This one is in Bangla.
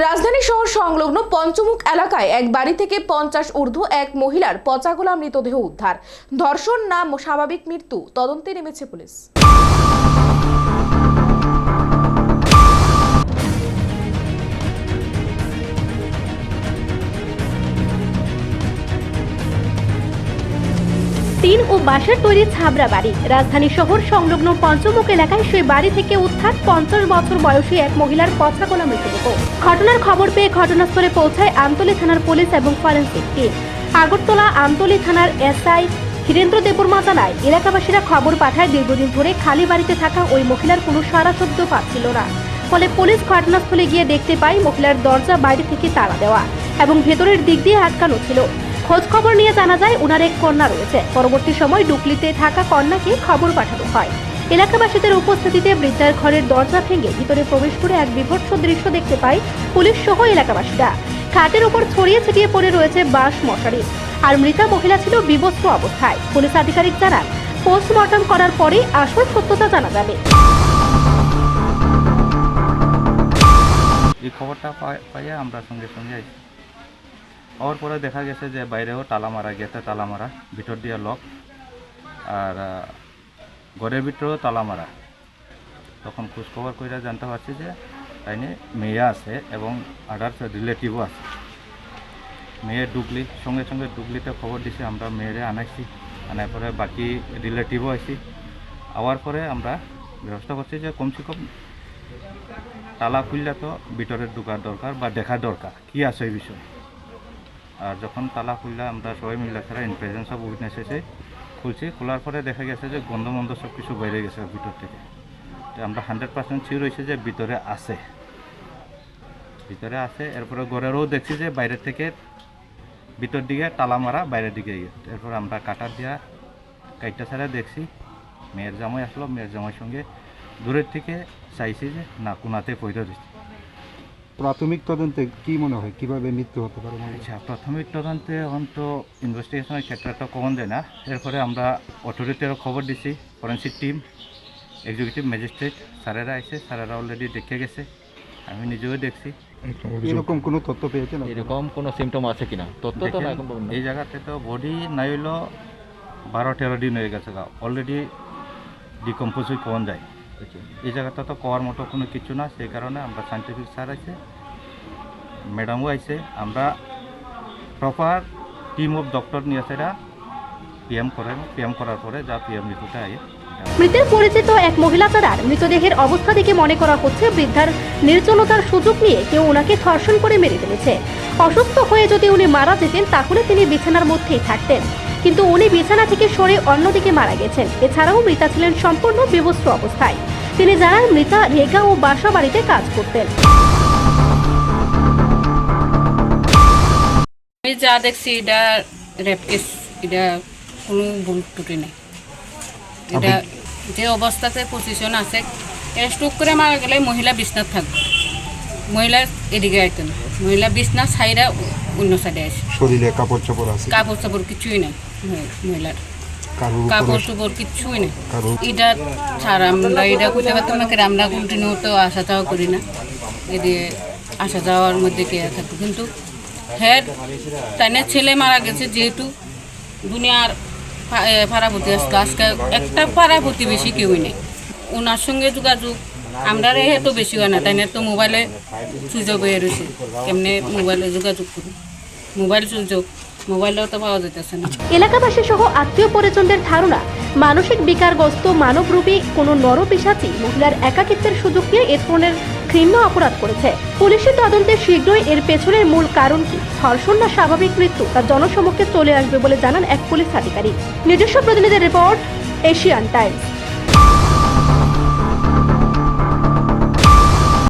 রাজধানী শহর সংলগ্ন পঞ্চমুখ এলাকায় এক বাড়ি থেকে পঞ্চাশ ঊর্ধ্ব এক মহিলার পচাগোলা মৃতদেহ উদ্ধার। ধর্ষণ না স্বাভাবিক মৃত্যু, তদন্তে নেমেছে পুলিশ। টিন ও বাঁশের তৈরি ছাবরা বাড়ি। রাজধানী শহর সংলগ্ন পঞ্চমুখ এলাকায় সেই বাড়ি থেকে উদ্ধার পঞ্চাশ বছর বয়সী এক মহিলার পছাগোলা মৃতদেহ ঘটনার খবর পেয়ে ঘটনাস্থলে পৌঁছায় আমতলী থানার পুলিশ এবং ফরেন্সিক টিম। আগরতলা আমতলী থানার এসআই হীরেন্দ্র দেববর্মা জানায়, এলাকাবাসীরা খবর পাঠায় দীর্ঘদিন ধরে খালি বাড়িতে থাকা ওই মহিলার কোনো সারা শব্দ পাচ্ছিল না। ফলে পুলিশ ঘটনাস্থলে গিয়ে দেখতে পায় মহিলার দরজা বাইরে থেকে তালা দেওয়া এবং ভেতরের দিক দিয়ে আটকানো ছিল। খোঁজ খবর নিয়ে জানা যায়, উনার এক কন্যা রয়েছে। পরবর্তী সময় ডুকলিতে থাকা কন্যাকে খবর পাঠানো হয়। এলাকাবাসীদের উপস্থিতিতে বৃদ্ধার ঘরের দরজা ভেঙে ভিতরে প্রবেশ করে এক বিভৎস দৃশ্য দেখতে পায় পুলিশ সহ এলাকাবাসীরা। খাটের উপর ছড়িয়ে ছিটিয়ে পড়ে রয়েছে বাঁশ মশারি। আর মৃতা মহিলা ছিল বিবস্ত্র অবস্থায়। পুলিশ আধিকারিক জানান, পোস্টমর্টম করার পরে আসল সত্যতা জানা যাবে। এই খবরটা পাই- আমরা সঙ্গে সঙ্গে হওয়ার পরে দেখা গেছে যে বাইরেও তালা মারা গেতে তালা মারা ভিতর দিয়ে লক আর ঘরের ভিতরেও তালা মারা তখন খোঁজখবর করে জানতে পারছি যে তাইনে মেয়ে আছে এবং আদার্স রিলেটিভও আছে মেয়ে ডুগলি সঙ্গে সঙ্গে ডুগলিতে খবর দিছি আমরা মেয়েরে আনাইছি আনার পরে বাকি রিলেটিভও আইছি আওয়ার পরে আমরা ব্যবস্থা করছি যে কমসে কম তালা খুললে তো ভিতরে ঢোকার দরকার বা দেখা দরকার কি আছে এই বিষয়ে আর যখন তালা খুললে আমরা সবাই মিলে ছাড়া ইন প্রেজেন্স অফ উইটনেস এসে খুলছি। খোলার পরে দেখা গেছে যে গন্ধ মন্ধ সব কিছু বাইরে গেছে ভিতর থেকে। তো আমরা হান্ড্রেড পার্সেন্ট শিওর হয়েছে যে ভিতরে আছে। ভিতরে আছে, এরপরে ঘরেরও দেখছি যে বাইরের থেকে ভিতর দিকে তালা মারা বাইরের দিকে গিয়ে। এরপর আমরা কাটার দিয়া কাইটটা ছাড়া দেখছি। মেয়ের জামাই আসলো, মেয়ের জামাইয়ের সঙ্গে দূরের থেকে চাইছি যে না কোনাতে পয়সা দিচ্ছি। প্রাথমিক তদন্তে কি মনে হয়? কীভাবে মৃত্যু হতে পারে আচ্ছা প্রাথমিক তদন্তে এখন তো ইনভেস্টিগেশনের ক্ষেত্রে তো কমন যায় না? এরপরে আমরা অথরিটিরও খবর দিছি ফরেন্সিক টিম এক্সিকিউটিভ ম্যাজিস্ট্রেট স্যারেরা আইছে স্যারেরা অলরেডি দেখে গেছে আমি নিজেও দেখছি। এরকম কোনো তথ্য পেয়েছে না এরকম কোনো সিমটম আছে কিনা? তথ্য তো। এই জায়গাতে তো বডি নাই হইল বারো তেরো দিন হয়ে গেছে অলরেডি ডিকম্পোজ হয়ে কমন যায়? আচ্ছা। এই জায়গাটা তো কওয়ার মতো কোনো কিছু না, সেই কারণে আমরা সাইন্টিফিক স্যার আছে ম্যাডামও আছে। আমরা প্রপার টিম অফ ডক্টর নিয়ে সেটা পিএম করেন। পিএম করার পরে যা পিএম রিপোর্টে আই মৃতের পরিচিত এক মহিলা তারার মৃতদেহের অবস্থা দেখে মনে করা হচ্ছে, বৃদ্ধার নির্জনতার সুযোগ নিয়ে কেউ ওনাকে ধর্ষণ করে মেরে ফেলেছে। অসুস্থ হয়ে যদি উনি মারা যেতেন, তাহলে তিনি বিছানার মধ্যেই থাকতেন। কিন্তু উনি বিছানা থেকে সরে অন্যদিকে মারা গেছেন। এছাড়াও মৃতা ছিলেন সম্পূর্ণ বিবস্ত্র অবস্থায়। তিনি জানান মৃতা রেগা ও বাসা বাড়িতে কাজ করতেন। আমি যা দেখছি এটা রেপ কেস এটা কোনো ভুল ত্রুটি নেই। এটা যে অবস্থাতে পজিশন আছে এটা স্ট্রোক করে মারা গেলে মহিলা বিছনাত থাকবে। মহিলা এদিকে আইতেন। মহিলা বিছনা সাইডা অন্য সাইডে আসে। শরীরে কাপড় চোপড় আছে? কাপড় চাপড় কিছুই নাই মহিলার। কাপড় উপরে চোপড় কিছুই নেই। এটা ছাড়া আমরা এটা করতে পারতাম না আমরা কন্টিনিউ তো আসা যাওয়া করি না। এদিকে আসা যাওয়ার মধ্যে কে থাকতো কিন্তু তাইনে ছেলে মারা গেছে যেহেতু দুনিয়ার পাড়া প্রতি আসতো আজকে একটা পাড়া প্রতিবেশী কেউই নেই। ওনার সঙ্গে যোগাযোগ আমরা রেহে তো বেশি হয় না। তাইনে তো মোবাইলে সুযোগ হয়ে রয়েছে কেমনে মোবাইলে যোগাযোগ করি মোবাইল সুযোগ। মোবাইলেও এলাকাবাসী সহ আত্মীয় পরিজনদের ধারণা, মানসিক বিকারগ্রস্ত মানবরূপী কোনো নরপিসাচি মহিলার একাকিত্বের সুযোগ নিয়ে এ ধরনের ঘৃণ্য অপরাধ করেছে। পুলিশের তদন্তে শীঘ্রই এর পেছনের মূল কারণ কি? ধর্ষণ না স্বাভাবিক মৃত্যু, তা জনসমক্ষে চলে আসবে বলে জানান এক পুলিশ আধিকারিক। নিজস্ব প্রতিনিধির রিপোর্ট, এশিয়ান টাইমস।